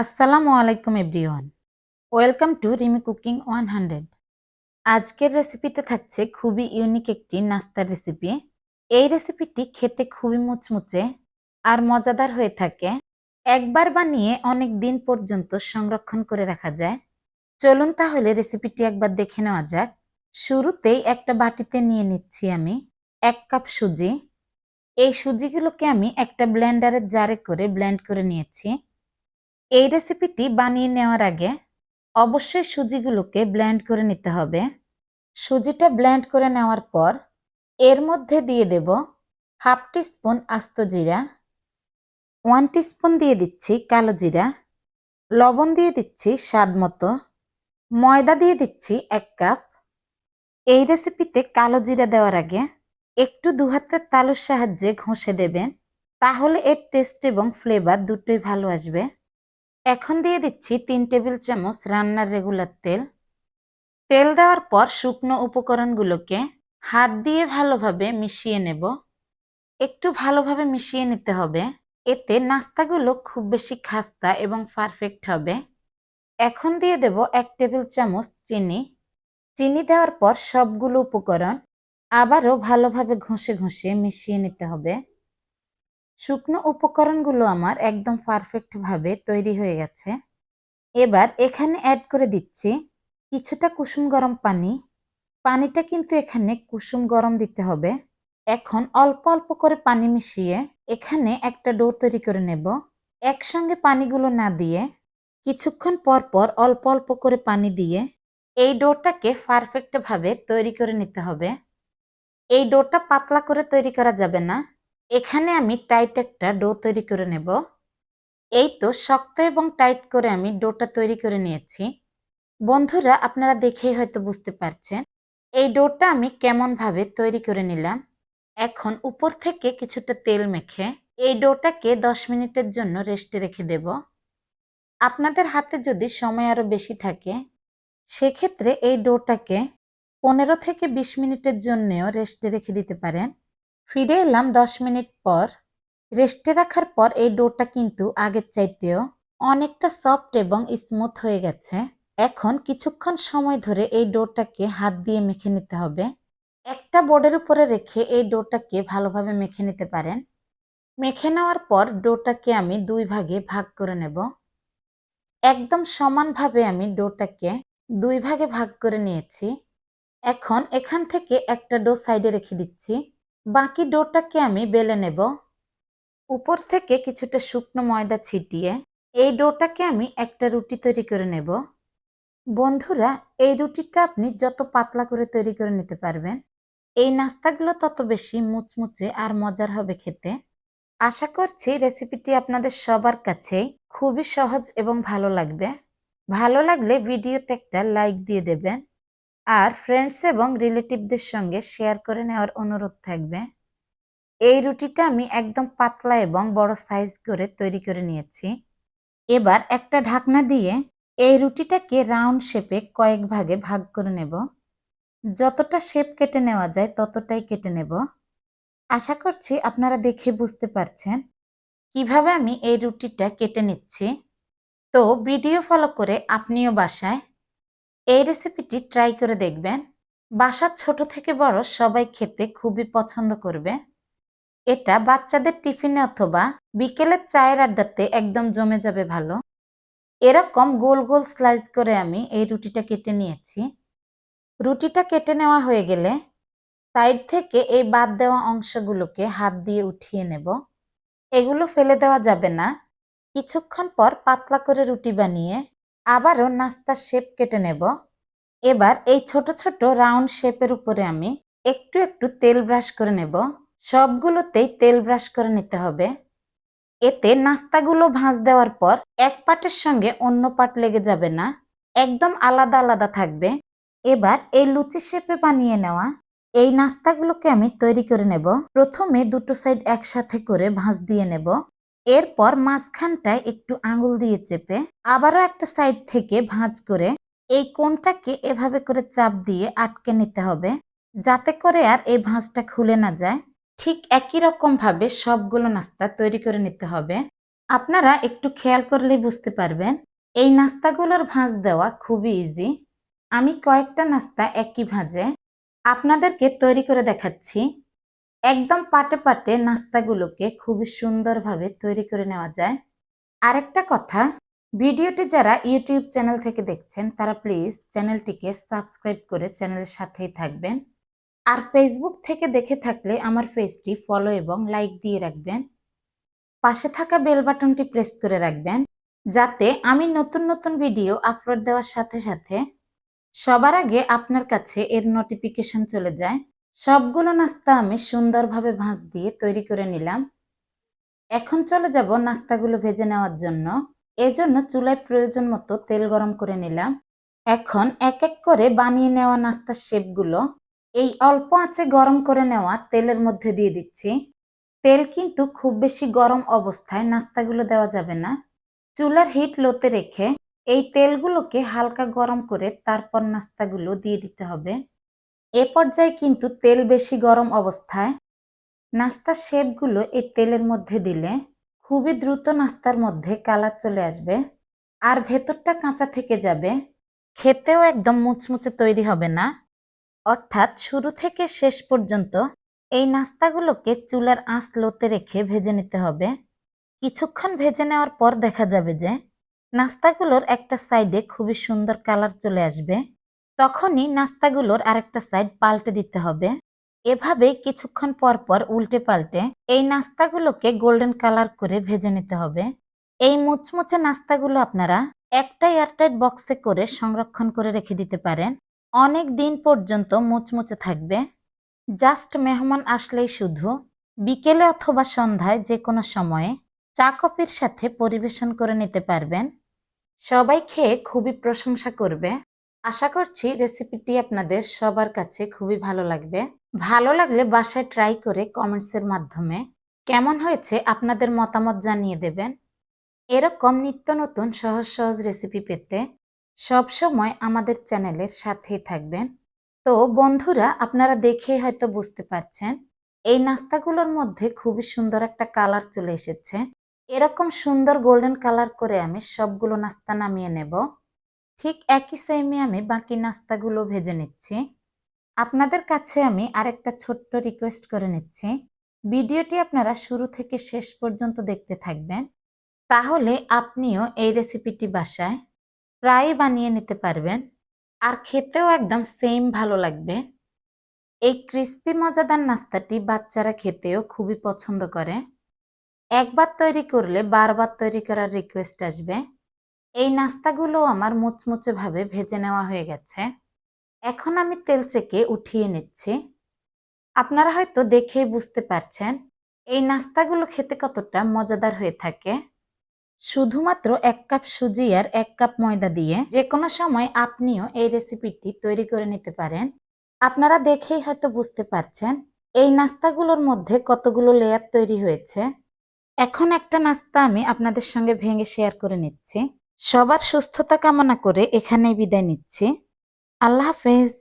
আসসালামু আলাইকুম everyone. Welcome to Rimi cooking one hundred. আজকের রেসিপিতে থাকছে খুবই ইউনিক একটি নাস্তার রেসিপি। এই রেসিপিটি খেতে খুবই মুচমুচে আর মজাদার হয়ে থাকে। একবার বানিয়ে অনেক দিন পর্যন্ত সংরক্ষণ করে রাখা যায়। চলুন তাহলে রেসিপিটি একবার দেখে নেওয়া যাক। শুরুতেই একটা বাটিতে নিয়ে নিচ্ছি আমি এক কাপ সুজি। এই সুজিগুলোকে আমি একটা ব্লেন্ডারের জারে করে ব্লেন্ড করে নিয়েছি। এই রেসিপিটি বানিয়ে নেওয়ার আগে অবশ্যই সুজিগুলোকে ব্লেন্ড করে নিতে হবে। সুজিটা ব্লেন্ড করে নেওয়ার পর এর মধ্যে দিয়ে দেব হাফ টিস্পুন আস্ত জিরা ওয়ান টিস্পুন দিয়ে দিচ্ছি কালো জিরা, লবণ দিয়ে দিচ্ছি স্বাদ মতো, ময়দা দিয়ে দিচ্ছি এক কাপ এই রেসিপিতে কালো জিরা দেওয়ার আগে একটু দু হাতের তালুর সাহায্যে ঘষে দেবেন, তাহলে এর টেস্ট এবং ফ্লেভার দুটোই ভালো আসবে। এখন দিয়ে দিচ্ছি তিন টেবিল চামচ রান্নার রেগুলার তেল। তেল দেওয়ার পর শুকনো উপকরণগুলোকে হাত দিয়ে ভালোভাবে মিশিয়ে নেব। একটু ভালোভাবে মিশিয়ে নিতে হবে। এতে নাস্তাগুলো খুব বেশি খাস্তা এবং পারফেক্ট হবে। এখন দিয়ে দেব এক টেবিল চামচ চিনি। চিনি দেওয়ার পর সবগুলো উপকরণ আবারও ভালোভাবে ঘষে ঘষে মিশিয়ে নিতে হবে। শুকনো উপকরণগুলো আমার একদম পারফেক্ট ভাবে তৈরি হয়ে গেছে। এবার এখানে অ্যাড করে দিচ্ছি কিছুটা কুসুম গরম পানি। পানিটা কিন্তু এখানে কুসুম গরম দিতে হবে। এখন অল্প অল্প করে পানি মিশিয়ে এখানে একটা ডো তৈরি করে নেব। একসঙ্গে পানিগুলো না দিয়ে কিছুক্ষণ পর পর অল্প অল্প করে পানি দিয়ে এই ডোটাকে পারফেক্টভাবে তৈরি করে নিতে হবে। এই ডোটা পাতলা করে তৈরি করা যাবে না। এখানে আমি টাইট একটা ডো তৈরি করে নেব। এই তো শক্ত এবং টাইট করে আমি ডোটা তৈরি করে নিয়েছি। বন্ধুরা, আপনারা দেখেই হয়তো বুঝতে পারছেন, এই ডোটা আমি কেমনভাবে তৈরি করে নিলাম। এখন উপর থেকে কিছুটা তেল মেখে এই ডোটাকে দশ মিনিটের জন্য রেস্টে রেখে দেব। আপনাদের হাতে যদি সময় আরও বেশি থাকে, সেক্ষেত্রে এই ডোটাকে পনেরো থেকে বিশ মিনিটের জন্যেও রেস্টে রেখে দিতে পারেন। ফিরে এলাম দশ মিনিট পর। রেস্টে রাখার পর এই ডোটা কিন্তু আগের চাইতেও অনেকটা সফট এবং স্মুথ হয়ে গেছে। এখন কিছুক্ষণ সময় ধরে এই ডোটাকে হাত দিয়ে মেখে নিতে হবে। একটা বোর্ডের উপরে রেখে এই ডোটাকে ভালোভাবে মেখে নিতে পারেন। মেখে নেওয়ার পর ডোটাকে আমি দুই ভাগে ভাগ করে নেব। একদম সমানভাবে আমি ডোটাকে দুই ভাগে ভাগ করে নিয়েছি। এখন এখান থেকে একটা ডো সাইডে রেখে দিচ্ছি। বাকি ডোটাকে আমি বেলে নেব। উপর থেকে কিছুটা শুকনো ময়দা ছিটিয়ে এই ডোটাকে আমি একটা রুটি তৈরি করে নেব। বন্ধুরা, এই রুটিটা আপনি যত পাতলা করে তৈরি করে নিতে পারবেন, এই নাস্তাগুলো তত বেশি মুচমুচে আর মজার হবে খেতে। আশা করছি রেসিপিটি আপনাদের সবার কাছেই খুবই সহজ এবং ভালো লাগবে। ভালো লাগলে ভিডিওতে একটা লাইক দিয়ে দেবেন। আর ফ্রেন্ডস এবং রিলেটিভদের সঙ্গে শেয়ার করে নেওয়ার অনুরোধ থাকবে। এই রুটিটা আমি একদম পাতলা এবং বড় সাইজ করে তৈরি করে নিয়েছি। এবার একটা ঢাকনা দিয়ে এই রুটিটাকে রাউন্ড শেপে কয়েক ভাগে ভাগ করে নেব। যতটা শেপ কেটে নেওয়া যায় ততটাই কেটে নেব। আশা করছি আপনারা দেখে বুঝতে পারছেন কীভাবে আমি এই রুটিটা কেটে নিচ্ছি। তো ভিডিও ফলো করে আপনিও বাসায় এই রেসিপিটি ট্রাই করে দেখবেন। বাসার ছোট থেকে বড় সবাই খেতে খুবই পছন্দ করবে। এটা বাচ্চাদের টিফিনে অথবা বিকেলের চায়ের আড্ডাতে একদম জমে যাবে ভালো। এরকম গোল গোল স্লাইস করে আমি এই রুটিটা কেটে নিয়েছি। রুটিটা কেটে নেওয়া হয়ে গেলে সাইড থেকে এই বাদ দেওয়া অংশগুলোকে হাত দিয়ে উঠিয়ে নেব। এগুলো ফেলে দেওয়া যাবে না। কিছুক্ষণ পর পাতলা করে রুটি বানিয়ে আবারও নাস্তার শেপ কেটে নেব। এবার এই ছোট ছোট রাউন্ড শেপের উপরে আমি একটু একটু তেল ব্রাশ করে নেব। সবগুলোতেই তেল ব্রাশ করে নিতে হবে। এতে নাস্তাগুলো ভাঁজ দেওয়ার পর এক পাটের সঙ্গে অন্য পাট লেগে যাবে না। একদম আলাদা আলাদা থাকবে। এবার এই লুচি শেপে বানিয়ে নেওয়া এই নাস্তাগুলোকে আমি তৈরি করে নেব। প্রথমে দুটো সাইড একসাথে করে ভাঁজ দিয়ে নেব। এরপর মাঝখানটায় একটু আঙুল দিয়ে চেপে আবারও একটা সাইড থেকে ভাঁজ করে এই কোনটাকে এভাবে করে চাপ দিয়ে আটকে নিতে হবে যাতে করে আর এই ভাঁজটা খুলে না যায়। ঠিক একই রকম ভাবে সবগুলো নাস্তা তৈরি করে নিতে হবে। আপনারা একটু খেয়াল করলেই বুঝতে পারবেন, এই নাস্তাগুলোর ভাঁজ দেওয়া খুবই ইজি আমি কয়েকটা নাস্তা একই ভাঁজে আপনাদেরকে তৈরি করে দেখাচ্ছি। একদম পাটে পাটে নাস্তাগুলোকে খুবই সুন্দরভাবে তৈরি করে নেওয়া যায়। আরেকটা কথা, ভিডিওটি যারা ইউটিউব চ্যানেল থেকে দেখছেন, তারা প্লিজ চ্যানেলটিকে সাবস্ক্রাইব করে চ্যানেলের সাথেই থাকবেন। আর ফেসবুক থেকে দেখে থাকলে আমার পেজটি ফলো এবং লাইক দিয়ে রাখবেন। পাশে থাকা বেল বাটনটি প্রেস করে রাখবেন, যাতে আমি নতুন নতুন ভিডিও আপলোড দেওয়ার সাথে সাথে সবার আগে আপনার কাছে এর নোটিফিকেশন চলে যায়। সবগুলো নাস্তা আমি সুন্দরভাবে ভাঁজ দিয়ে তৈরি করে নিলাম। এখন চলে যাব নাস্তাগুলো ভেজে নেওয়ার জন্য। এজন্য চুলায় প্রয়োজন মতো তেল গরম করে নিলাম। এখন এক এক করে বানিয়ে নেওয়া নাস্তার শেপগুলো এই অল্প আঁচে গরম করে নেওয়া তেলের মধ্যে দিয়ে দিচ্ছি। তেল কিন্তু খুব বেশি গরম অবস্থায় নাস্তাগুলো দেওয়া যাবে না। চুলার হিট লোতে রেখে এই তেলগুলোকে হালকা গরম করে তারপর নাস্তাগুলো দিয়ে দিতে হবে। এ পর্যায়ে কিন্তু তেল বেশি গরম অবস্থায় নাস্তার শেপগুলো এই তেলের মধ্যে দিলে খুবই দ্রুত নাস্তার মধ্যে কালার চলে আসবে আর ভেতরটা কাঁচা থেকে যাবে। খেতেও একদম মুচমুচে তৈরি হবে না। অর্থাৎ শুরু থেকে শেষ পর্যন্ত এই নাস্তাগুলোকে চুলার আঁচ লোতে রেখে ভেজে নিতে হবে। কিছুক্ষণ ভেজে নেওয়ার পর দেখা যাবে যে নাস্তাগুলোর একটা সাইডে খুবই সুন্দর কালার চলে আসবে। তখনই নাস্তাগুলোর আরেকটা সাইড পাল্টে দিতে হবে। এভাবে কিছুক্ষণ পর পর উল্টে পাল্টে এই নাস্তাগুলোকে গোল্ডেন কালার করে ভেজে নিতে হবে। এই মুচমুচে নাস্তাগুলো আপনারা একটা এয়ারটাইট বক্সে করে সংরক্ষণ করে রেখে দিতে পারেন। অনেক দিন পর্যন্ত মুচমুচে থাকবে। জাস্ট মেহমান আসলেই শুধু। বিকেলে অথবা সন্ধ্যায় যে কোনো সময়ে চা কফির সাথে পরিবেশন করে নিতে পারবেন। সবাই খেয়ে খুবই প্রশংসা করবে। আশা করছি রেসিপিটি আপনাদের সবার কাছে খুবই ভালো লাগবে। ভালো লাগলে বাসায় ট্রাই করে কমেন্টসের মাধ্যমে কেমন হয়েছে আপনাদের মতামত জানিয়ে দেবেন। এরকম নিত্য নতুন সহজ সহজ রেসিপি পেতে সবসময় আমাদের চ্যানেলের সাথেই থাকবেন। তো বন্ধুরা, আপনারা দেখে হয়তো বুঝতে পারছেন, এই নাস্তাগুলোর মধ্যে খুবই সুন্দর একটা কালার চলে এসেছে। এরকম সুন্দর গোল্ডেন কালার করে আমি সবগুলো নাস্তা নামিয়ে নেব। ঠিক একই সেমে আমি বাকি নাস্তাগুলো ভেজে নিচ্ছি। আপনাদের কাছে আমি আরেকটা ছোট্ট রিকোয়েস্ট করে নিচ্ছি। ভিডিওটি আপনারা শুরু থেকে শেষ পর্যন্ত দেখতে থাকবেন। তাহলে আপনিও এই রেসিপিটি বাসায় প্রায় বানিয়ে নিতে পারবেন। আর খেতেও একদম সেম ভালো লাগবে। এই ক্রিস্পি মজাদার নাস্তাটি বাচ্চারা খেতেও খুবই পছন্দ করে। একবার তৈরি করলে বারবার তৈরি করার রিকোয়েস্ট আসবে। এই নাস্তাগুলো আমার মুচমুচে ভাবে ভেজে নেওয়া হয়ে গেছে। এখন আমি তেল চেকে উঠিয়ে নিচ্ছি। আপনারা হয়তো দেখেই বুঝতে পারছেন, এই নাস্তাগুলো খেতে কতটা মজাদার হয়ে থাকে। শুধুমাত্র এক কাপ সুজি আর এক কাপ ময়দা দিয়ে যে কোনো সময় আপনিও এই রেসিপিটি তৈরি করে নিতে পারেন। আপনারা দেখেই হয়তো বুঝতে পারছেন, এই নাস্তাগুলোর মধ্যে কতগুলো লেয়ার তৈরি হয়েছে। এখন একটা নাস্তা আমি আপনাদের সঙ্গে ভেঙে শেয়ার করে নিচ্ছি। সবার সুস্থতা কামনা করে এখানেই বিদায় নিচ্ছি। আল্লাহ হাফেজ।